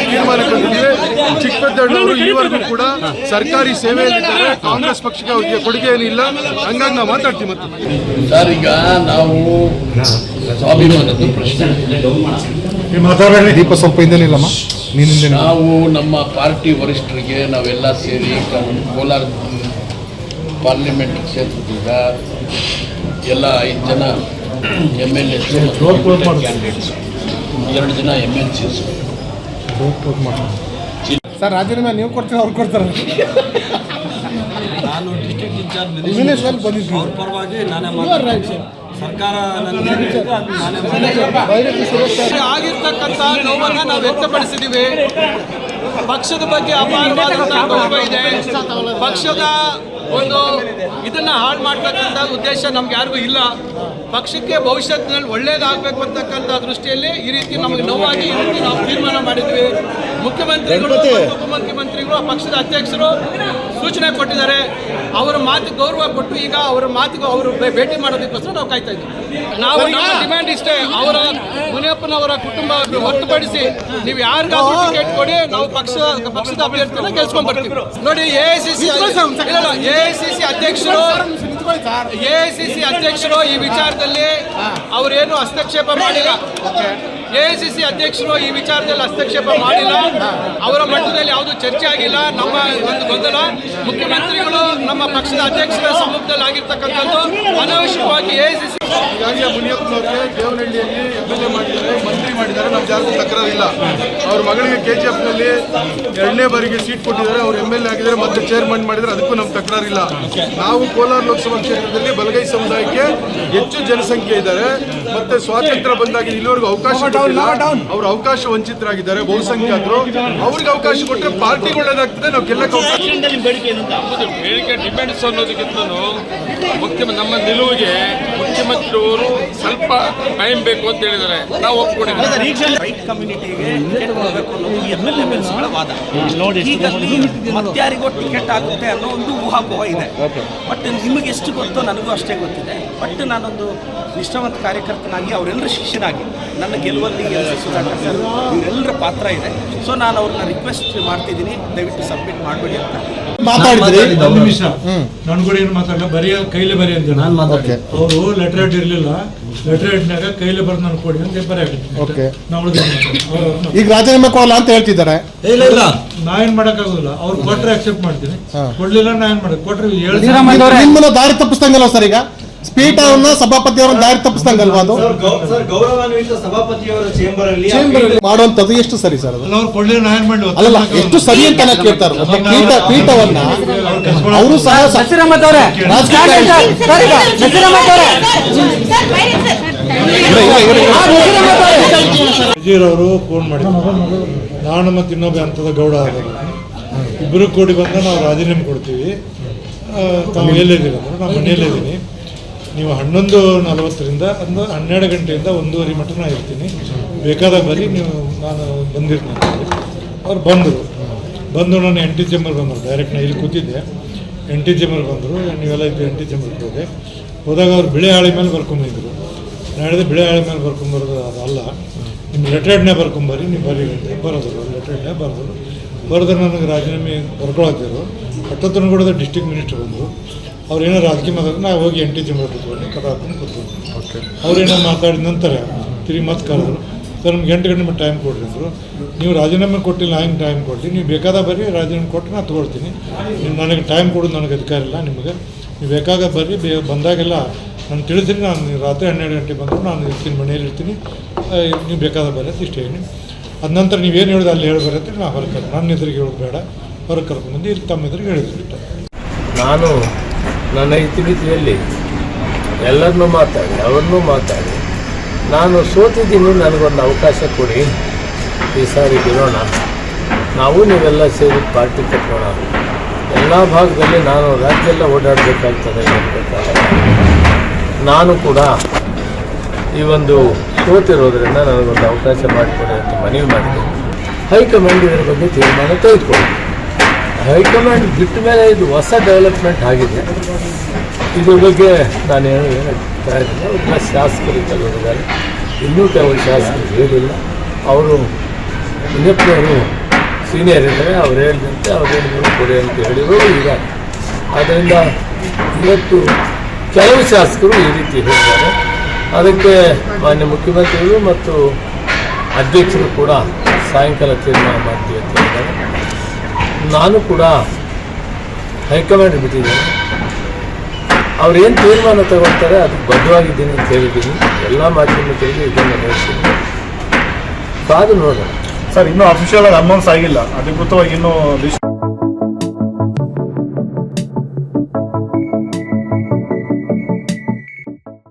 ನಾವು ತೀರ್ಮಾನ ಕಂಡಿದ್ದೀವಿ ಚಿಕ್ಕಪೇಟೆಯವರು ಈವರೆಗೂ ಕೂಡ ಸರ್ಕಾರಿ ಸೇವೆಯಲ್ಲಿದ್ದಾರೆ. ಕಾಂಗ್ರೆಸ್ ಪಕ್ಷಕ್ಕೆ ಅವರಿಗೆ ಕೊಡುಗೆ ಏನಿಲ್ಲ. ಹಂಗಾಗಿ ನಾವು ಮಾತಾಡ್ತೀವಿ ಮತ್ತೆ. ಸರ್ ಈಗ ನಾವು ಸ್ವಾಭಿಮಾನದ ಪ್ರಶ್ನೆ. ಮಾತಾಡೋಣ ದೀಪ ಸ್ವಲ್ಪ ಹಿಂದೇನಿಲ್ಲಮ್ಮ ನೀನಿಂದ ನಾವು ನಮ್ಮ ಪಾರ್ಟಿ ವರಿಷ್ಠರಿಗೆ ನಾವೆಲ್ಲ ಸೇರಿ ಕೋಲಾರ ಪಾರ್ಲಿಮೆಂಟ್ ಕ್ಷೇತ್ರದಿಂದ ಎಲ್ಲ ಐದು ಜನ ಎಂ ಎಲ್ ಎಸ್ ಕ್ಯಾಂಡಿಡೇಟ್ಸ್ ಎರಡು ಜನ ಎಂ ಎಲ್ ಸಿಸ್ ಸರ್ ರಾಜೀನಾಮೆ ನೀವು ಕೊಡ್ತೀರಾ ಅವ್ರು ಕೊಡ್ತಾರೆ? ನಾನು ಡಿಸ್ಟ್ರಿಕ್ಟ್ ಇನ್ಚಾರ್ಜ್ ಅವ್ರ ಪರವಾಗಿ ನಾನೇ ಮಾತಾಡ್ತೀನಿ. ಸರ್ಕಾರ. ಆಗಿರ್ತಕ್ಕಂಥ ನೋವನ್ನು ನಾವು ವ್ಯಕ್ತಪಡಿಸಿದ್ದೀವಿ ಪಕ್ಷದ ಬಗ್ಗೆ ಅಪಾರವಾದಂತಹ ಗೌರವ ಇದೆ. ಪಕ್ಷದ ಒಂದು ಇದನ್ನ ಹಾಳು ಮಾಡ್ತಕ್ಕಂಥ ಉದ್ದೇಶ ನಮ್ಗೆ ಯಾರಿಗೂ ಇಲ್ಲ. ಪಕ್ಷಕ್ಕೆ ಭವಿಷ್ಯದಲ್ಲಿ ಒಳ್ಳೇದಾಗಬೇಕು ಅಂತಕ್ಕಂಥ ದೃಷ್ಟಿಯಲ್ಲಿ ಈ ರೀತಿ ನಮಗೆ ನೋವಾಗಿ ಈ ರೀತಿ ನಾವು ತೀರ್ಮಾನ ಮಾಡಿದ್ವಿ. ಮುಖ್ಯಮಂತ್ರಿಗಳು ಉಪಮುಖ್ಯಮಂತ್ರಿಗಳು ಪಕ್ಷದ ಅಧ್ಯಕ್ಷರು ಸೂಚನೆ ಕೊಟ್ಟಿದ್ದಾರೆ. ಅವರ ಮಾತು ಗೌರವ ಕೊಟ್ಟು ಈಗ ಅವರ ಮಾತಿಗೆ ಅವರು ಭೇಟಿ ಮಾಡೋದಕ್ಕೋಸ್ಕರ ನಾವು ಕಾಯ್ತಾ ಇದ್ದೀವಿ ನಾವು ನಮ್ಮ ಡಿಮ್ಯಾಂಡ್ ಇಷ್ಟೇ. ಅವರ ಮುನಿಯಪ್ಪನವರ ಕುಟುಂಬ ಹೊರತುಪಡಿಸಿ ನೀವು ಯಾರಿಗಾದ್ರೂ ಟಿಕೆಟ್ ಕೊಡಿ ನಾವು ಪಕ್ಷ ಪಕ್ಷದ ಅಭ್ಯರ್ಥಿನ ಗೆಲ್ಸ್ಕೊಂಡ್ ಬರ್ತೀವಿ ನೋಡಿ A C C A C C ಅಧ್ಯಕ್ಷರು ಎ ಸಿ ಸಿ ಅಧ್ಯಕ್ಷರು ಈ ವಿಚಾರದಲ್ಲಿ ಅವರೇನು ಹಸ್ತಕ್ಷೇಪ ಮಾಡಿಲ್ಲ. ಎ ಸಿ ಅಧ್ಯಕ್ಷರು ಈ ವಿಚಾರದಲ್ಲಿ ಹಸ್ತಕ್ಷೇಪ ಮಾಡಿಲ್ಲ. ಅವರ ಮಟ್ಟದಲ್ಲಿ ಯಾವುದು ಚರ್ಚೆ ಆಗಿಲ್ಲ. ನಮ್ಮ ಒಂದು ಗೊಂದಲ. ಮುಖ್ಯಮಂತ್ರಿಗಳು ನಮ್ಮ ಪಕ್ಷದ ಅಧ್ಯಕ್ಷರ ಸಮ್ಮುಖದಲ್ಲಿ ಆಗಿರ್ತಕ್ಕಂಥದ್ದು ಅನಾವಶ್ಯಕವಾಗಿ ಎ ಸಿ ಈಗಾಗಲೇ ಮುನಿಯಪ್ಪನವ್ರಿಗೆ ದೇವನಹಳ್ಳಿಯಲ್ಲಿ ಎಂ ಎಲ್ ಎ ಮಾಡಿದ್ದಾರೆ ಮಂತ್ರಿ ಮಾಡಿದ್ದಾರೆ. ನಮ್ಗೆ ಯಾರಿಗೂ ತಕರಾರಿಲ್ಲ. ಅವ್ರ ಮಗಳಿಗೆ ಕೆ ಜಿ ಎಫ್ನಲ್ಲಿ ಎರಡನೇ ಬಾರಿಗೆ ಸೀಟ್ ಕೊಟ್ಟಿದ್ದಾರೆ. ಅವ್ರು ಎಂ ಎಲ್ ಎ ಆಗಿದ್ದಾರೆ ಮತ್ತೆ ಚೇರ್ಮನ್ ಮಾಡಿದರೆ ಅದಕ್ಕೂ ನಮ್ಗೆ ತಕರಾರಿಲ್ಲ. ನಾವು ಕೋಲಾರ ಲೋಕಸಭಾ ಕ್ಷೇತ್ರದಲ್ಲಿ ಬಲಗೈ ಸಮುದಾಯಕ್ಕೆ ಹೆಚ್ಚು ಜನಸಂಖ್ಯೆ ಇದ್ದಾರೆ. ಮತ್ತೆ ಸ್ವಾತಂತ್ರ್ಯ ಬಂದಾಗ ಇಲ್ಲಿವರೆಗೂ ಅವಕಾಶ ಅವ್ರ ಅವ್ರು ಅವಕಾಶ ವಂಚಿತರಾಗಿದ್ದಾರೆ ಬಹುಸಂಖ್ಯಾತರು. ಅವ್ರಿಗೆ ಅವಕಾಶ ಕೊಟ್ಟರೆ ಪಾರ್ಟಿ ಒಳ್ಳೇದಾಗ್ತದೆ ನಾವು ಗೆಲ್ಲಕ್ಕೆ ಅವಕಾಶ ಬೇಡಿಕೆ ಡಿಪೆಂಡ್ಸ್ ಅನ್ನೋದಕ್ಕಿಂತ ಮುಖ್ಯ ನಮ್ಮ ನಿಲುವಿಗೆ ಮುಖ್ಯಮಂತ್ರಿಯವರು ಸ್ವಲ್ಪ ಟೈಮ್ ಬೇಕು ಅಂತ ಹೇಳಿದರೆ ನಾವು ಒಪ್ಕೊಂಡಿದ್ದೀವಿ. ರೈಟ್ ಕಮ್ಯುನಿಟಿಗೆ ಟಿಕೆಟ್ ಕೊಡಬೇಕು ಅನ್ನೋದು ಎಂ ಎಲ್ ಎಂ ಎಲ್ಸ್ಗಳ ವಾದ. ಮತ್ತೆ ಟಿಕೆಟ್ ಆಗುತ್ತೆ ಅನ್ನೋ ಒಂದು ಊಹಾಪೋಹ ಇದೆ. ಬಟ್ ನಿಮಗೆ ಎಷ್ಟು ಗೊತ್ತೋ ನನಗೂ ಅಷ್ಟೇ ಗೊತ್ತಿದೆ. ಬಟ್ ನಾನೊಂದು ನಿಷ್ಠಾವಂತ ಕಾರ್ಯಕರ್ತನಾಗಿ ಅವರೆಲ್ಲರ ಶಿಷ್ಯನಾಗಿ ನನ್ನ ಗೆಲುವಲ್ಲಿ ಎಲ್ ಸಿ ಸುಧಾಕರ್ ಸರ್ ಇವರೆಲ್ಲರ ಪಾತ್ರ ಇದೆ. ಸೊ ನಾನು ಅವ್ರನ್ನ ರಿಕ್ವೆಸ್ಟ್ ಮಾಡ್ತಿದ್ದೀನಿ. ದಯವಿಟ್ಟು ಸಬ್ಮಿಟ್ ಮಾಡಬೇಡಿ ಅಂತ. ಮಾತಾಡಿದ್ರಿ. ಒಂದು ನಿಮಿಷ. ನನ್ ಕೂಡ ಏನು ಮಾತಾಡಲ್ಲ ಬರೀ ಕೈಲೇ ಬರೀ ಅಂತ ನಾನು ಮಾತಾಡ್ತೇನೆ ಅವರು ಲೆಟರ್ ಹೆಡ್ ಇರಲಿಲ್ಲ. ಲೆಟರ್ ಹೆಡ್ನಾಗ ಕೈಲೇ ಬರ್ದು ನಾನು ಕೊಡಿ ಅಂತ ಬರೀ ಓಕೆ ನಾವು ಈಗ ರಾಜೀನಾಮೆ ಕೊಡಲ್ಲ ಅಂತ ಹೇಳ್ತಿದ್ದಾರೆ. ಇಲ್ಲ ಇಲ್ಲ. ನಾ ಏನ್ ಮಾಡಕ್ಕಾಗೋದಿಲ್ಲ. ಅವ್ರು ಕೊಟ್ರೆ ಅಕ್ಸೆಪ್ಟ್ ಮಾಡ್ತೀನಿ. ಕೊಡ್ಲಿಲ್ಲ ನಾ ಏನ್ ಮಾಡಕ್ ಕೊಟ್ರೆ ಹೇಳಿ ನಿಮ್ಮನ್ನ ದಾರಿ ತಪ್ಪಿಸ್ದಂಗಲ್ಲ ಸರ್ ಈಗ? ಸ್ಪೀಕರ್ನ ಸಭಾಪತಿಯವರನ್ನ ದಾರಿ ತಪ್ಪಿಸ್ದಂಗಲ್ವಾ ಅದು ಸರ್ ಗೌರವಾನ್ವಿತ ಸಭಾಪತಿಯವರ ಚೇಂಬರ್ ಅಲ್ಲಿ ಮಾಡುವಂಥದ್ದು ಎಷ್ಟು ಸರಿ ಸರ್ ಅದು ಅಲ್ಲ ಎಷ್ಟು ಸರಿ ಅಂತ ನಾನು ಕೇಳ್ತಾರೆ ಪೀಠ ಪೀಠವನ್ನ ಅವರು ಸಹ ಸ- ರಾಜಕೀಯ ಇವ್ರೆ, ಇವ್ರೆ, ಇವ್ರೆ, ಇವ್ರೆ. ಅವರು ಫೋನ್ ಮಾಡಿದ್ರು ನಾನು ಮತ್ತೆ ಇನ್ನೊಬ್ಬ ಹಂತದ ಗೌಡ ಆಗಲ್ಲ ಇಬ್ಬರು ಕೂಡಿ ಬಂದ್ರೆ ನಾವು ರಾಜೀನಾಮೆ ಕೊಡ್ತೀವಿ ನಾವು ತಾವು ಎಲ್ಲಿದ್ದೀರಿ ಅಂದ್ರೆ ನಾನು ಮನೆಯಲ್ಲಿದ್ದೀನಿ ನೀವು ಹನ್ನೊಂದು ನಲವತ್ತರಿಂದ ಒಂದು ಹನ್ನೆರಡು ಗಂಟೆಯಿಂದ ಒಂದೂವರೆ ಮಟ್ಟ ನಾ ಇರ್ತೀನಿ. ಬೇಕಾದಾಗ ಬರೀ ನೀವು ನಾನು ಬಂದಿರ್ತೀನಿ. ಅವ್ರು ಬಂದರು. ಬಂದು ನಾನು ಎನ್ ಟಿ ಚೇಂಬರ್ ಬಂದರು. ಡೈರೆಕ್ಟ್ ನಾ ಇಲ್ಲಿ ಕೂತಿದ್ದೆ. ಎನ್ ಟಿ ಚೇಂಬರ್ ಬಂದರು. ನೀವೆಲ್ಲ ಇದ್ದು ಎನ್ ಟಿ ಹೋದೆ. ಹೋದಾಗ ಅವ್ರು ಬಿಳೆ ಹಾಳಿ ಮೇಲೆ ಬರ್ಕೊಂಬಂದಿದ್ರು. ನಾನು ಹೇಳಿದೆ, ಬಿಳೆ ಹಾಳಿ ಮೇಲೆ ಬರ್ಕೊಂಬರೋದು ಅದಲ್ಲ ನಿಮ್ಮ ಲೆಟ್ರೆಡ್ನೇ ಬರ್ಕೊಂಬರಿ, ನೀವು ಬರೀ ಅಂತ ಬರೋದ್ರು ಲೆಟ್ರೆಡ್ನೇ ಬರೆದ್ರು. ಬರೆದ್ರೆ ನನಗೆ ರಾಜೀನಾಮೆ ಬರ್ಕೊಳತ್ತಿದ್ರು ಕೂಡ ಡಿಸ್ಟಿಕ್ ಮಿನಿಸ್ಟರ್ ಬಂದರು. ಅವ್ರೇನೋ ರಾಜಕೀಯ ಮಾತಾಡಿದ್ರೆ ನಾವು ಹೋಗಿ ಎಂಟಿ ಚೇಂಬರ್ ಕೂತ್ಕೊಂಡು ಕದ ಹಾಕೊಂಡು ಕೂತ್ಕೊಂಡು ಅವ್ರೇನೋ ಮಾತಾಡಿದ ನಂತರ ತಿರುಗಿ ಮತ್ತೆ ಕರೆದ್ರು ಸರ್ ನಮ್ಗೆ ಎಂಟು ಗಂಟೆ ಟೈಮ್ ಕೊಡ್ರಿ ಅಂದರು. ನೀವು ರಾಜೀನಾಮೆ ಕೊಟ್ಟಿಲ್ಲ ಹೆಂಗೆ ಟೈಮ್ ಕೊಡ್ತೀನಿ ನೀವು ಬೇಕಾದ ಬರ್ರಿ ರಾಜೀನಾಮೆ ಕೊಟ್ಟು ನಾನು ತೊಗೊಳ್ತೀನಿ. ನೀವು ನನಗೆ ಟೈಮ್ ಕೊಡೋದು ನನಗೆ ಅಧಿಕಾರ ಇಲ್ಲ ನಿಮಗೆ. ನೀವು ಬೇಕಾಗ ಬರ್ರಿ ಬೇ ಬಂದಾಗೆಲ್ಲ ನಾನು ತಿಳಿಸ್ತೀನಿ ನಾನು ನೀವು ರಾತ್ರಿ ಹನ್ನೆರಡು ಗಂಟೆ ಬಂದರು ನಾನು ಇರ್ತೀನಿ ಮನೇಲಿ ಇರ್ತೀನಿ. ನೀವು ಬೇಕಾದ ಬರ್ರಿ ಅಂತ ಇಷ್ಟೇ ಹೇಳಿ. ಅದ ನಂತರ ನೀವೇನು ಹೇಳಿದ್ರೆ ಅಲ್ಲಿ ಹೇಳಿ ಬರತ್ತೆ ನಾನು ಹೊರಗೆ ಕರ್ ನನ್ನ ಎದುರಿಗೆ ಹೇಳೋದು ಬೇಡ. ಹೊರಗೆ ಬಂದು ಇಲ್ಲಿ ತಮ್ಮ ಎದುರಿಗೆ ಹೇಳಿದ್ರು. ನಾನು ನನ್ನ ಇತಿಮಿತಿಯಲ್ಲಿ ಎಲ್ಲರನ್ನೂ ಮಾತಾಡಿ, ಅವ್ರನ್ನೂ ಮಾತಾಡಿ. ನಾನು ಸೋತಿದ್ದೀನಿ, ನನಗೊಂದು ಅವಕಾಶ ಕೊಡಿ. ಈ ಸಾರಿ ಗೆಲ್ಲೋಣ. ನಾವು ನೀವೆಲ್ಲ ಸೇರಿ ಪಾರ್ಟಿ ಕಟ್ಟೋಣ ಎಲ್ಲ ಭಾಗದಲ್ಲಿ ನಾನು ರಾಜ್ಯೆಲ್ಲ ಓಡಾಡಬೇಕಾಗ್ತದೆ ನಾನು ಕೂಡ ಈ ಒಂದು ಸೋತಿರೋದ್ರಿಂದ ನನಗೊಂದು ಅವಕಾಶ ಮಾಡಿಕೊಡಿ ಅಂತ ಮನವಿ ಮಾಡಿದೆ ಹೈಕಮಾಂಡ್ ಇದರ ಬಗ್ಗೆ ತೀರ್ಮಾನ ತೆಗೆದುಕೊಳ್ಳಿ. ಹೈಕಮಾಂಡ್ ಬಿಟ್ಟ ಮೇಲೆ ಇದು ಹೊಸ ಡೆವಲಪ್ಮೆಂಟ್ ಆಗಿದೆ. ಇದ್ರ ಬಗ್ಗೆ ನಾನು ಏನು ಒಬ್ಬ ಶಾಸಕರು ಕೆಲವರಿದ್ದಾರೆ ಇನ್ನೂ ಕೆಲವು ಶಾಸಕರು ಹೇಳಿಲ್ಲ. ಅವರು ಇನ್ನೊಬ್ಬರು ಸೀನಿಯರ್ ಇದ್ದಾರೆ. ಅವ್ರು ಹೇಳಿದಂತೆ ಅವ್ರು ಹೇಳಿದ್ರು, ಕೊಡಿ ಅಂತ ಹೇಳಿದ್ರು, ಈಗ ಆದ್ದರಿಂದ ಇವತ್ತು ಕೆಲವು ಶಾಸಕರು ಈ ರೀತಿ ಹೇಳಿದ್ದಾರೆ. ಅದಕ್ಕೆ ಮಾನ್ಯ ಮುಖ್ಯಮಂತ್ರಿಗಳು ಮತ್ತು ಅಧ್ಯಕ್ಷರು ಕೂಡ ಸಾಯಂಕಾಲ ತೀರ್ಮಾನ ಮಾಡ್ತೀವಿ ನಾನು ಕೂಡ ಹೈಕಮಾಂಡ್ ಬಿಟ್ಟಿದ್ದೀನಿ. ಅವ್ರೇನು ತೀರ್ಮಾನ ತಗೊಳ್ತಾರೆ ಅದಕ್ಕೆ ಬದ್ಧವಾಗಿದ್ದೀನಿ ಅಂತ ಹೇಳಿದ್ದೀನಿ. ಎಲ್ಲ ಮಾಧ್ಯಮಗಳಿಗೆ ಇದನ್ನು ಹೇಳ್ತೀನಿ. ಕಾದು ನೋಡೋಣ. ಸರ್, ಇನ್ನೂ ಅಫಿಷಿಯಲ್ ಆಗಿ ಅನೌನ್ಸ್ ಆಗಿಲ್ಲ. ಅಧಿಕೃತವಾಗಿ ಇನ್ನೂ